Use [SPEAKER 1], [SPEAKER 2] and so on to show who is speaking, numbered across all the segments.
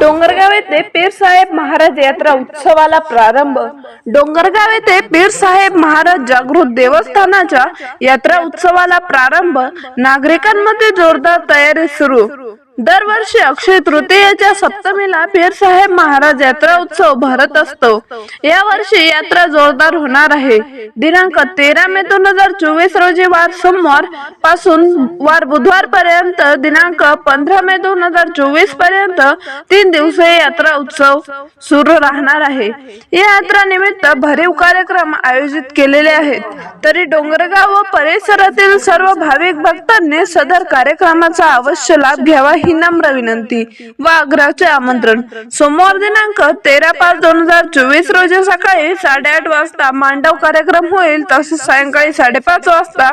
[SPEAKER 1] डोंगरगाव येथे पीरसाहेब महाराज यात्रा उत्सवाला प्रारंभ. डोंगरगाव येथे पीरसाहेब महाराज जागृत देवस्थानाच्या यात्रा उत्सवाला प्रारंभ. नागरिकांमध्ये जोरदार तयारी सुरू. दरवर्षी अक्षय तृतीयेच्या सप्तमीला पीरसाहेब महाराज यात्रा उत्सव भरत असतो. या वर्षी यात्रा जोरदार होणार आहे. दिनांक तेरा मे दोन हजार चोवीस रोजी वार सोमवारपासून वार बुधवार पर्यंत दिनांक पंधरा मे दोन हजार चोवीसपर्यंत तीन दिवसीय यात्रा उत्सव सुरू राहणार आहे. या यात्रा निमित्त भरीव कार्यक्रम आयोजित केलेले आहेत. तरी डोंगरगाव व परिसरातील सर्व भाविक भक्तांनी सदर कार्यक्रमाचा अवश्य लाभ घ्यावा ही नम्र विनंती व आग्रहाचे आमंत्रण. सोमवार दिनांक तेरा पाच दोन हजार चोवीस रोजी सकाळी साडेआठ वाजता मांडव कार्यक्रम होईल तसेच सायंकाळी साडेपाच वाजता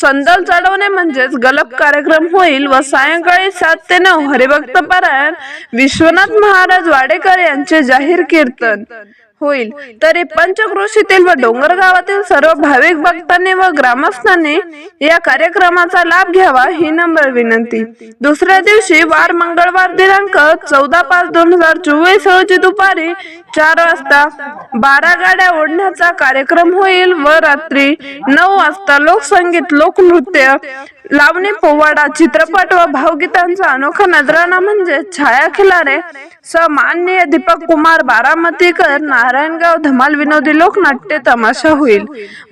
[SPEAKER 1] संदल चढवणे म्हणजेच गलप कार्यक्रम होईल व सायंकाळी सात ते नऊ हरिभक्त पारायण विश्वनाथ महाराज वाडेकर यांचे जाहीर कीर्तन. होईल. तरी पंचक्रोशीतील व डोंगर गावातील सर्व भाविक भक्तांनी व ग्रामस्थांनी या कार्यक्रमाचा लाभ घ्यावा ही नम्र विनंती. दुसऱ्या दिवशी वार मंगळवार दिनांक चौदा पाच दोन हजार चोवीस रोजी दुपारी चार वाजता बारा गाड्या ओढण्याचा कार्यक्रम होईल व रात्री नऊ वाजता लोकसंगीत लोकनृत्य लावणी पोवाडा चित्रपट व भावगीतांचा अनोखा नजराणा म्हणजे छाया खिलारे. माननीय दीपक कुमार बारामतीकर नारायणगाव धमाल विनोदी लोकनाट्य तमाशा होईल.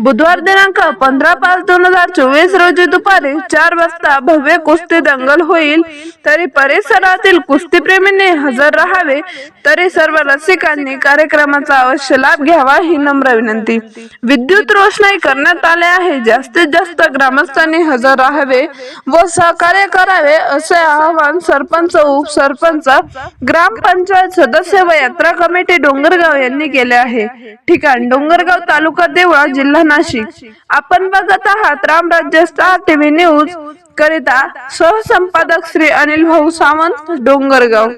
[SPEAKER 1] बुधवार दिनांक पंधरा पाच दोन हजार चोवीस रोजी दुपारी चार वाजता भव्य कुस्ती दंगल होईल. तरी परिसरातील कुस्तीप्रेमींनी हजर राहावे तरी सर्व रसिकांनी कार्यक्रमाचा अवश्य लाभ घ्यावा ही नम्र विनंती. विद्युत रोषणाई करण्यात आले आहे. जास्तीत जास्त ग्रामस्थांनी हजर राहावे व सहकार्य करावे असे आवाहन सरपंच उपसरपंच ग्रामपंचायत सदस्य व यात्रा कमिटी डोंगरगाव यांनी केले आहे. ठिकाण डोंगरगाव तालुका देवळा जिल्हा नाशिक. आपण बघत आहात रामराज्य स्टार टीव्ही न्यूज करिता सहसंपादक श्री अनिल भाऊ सावंत डोंगरगाव.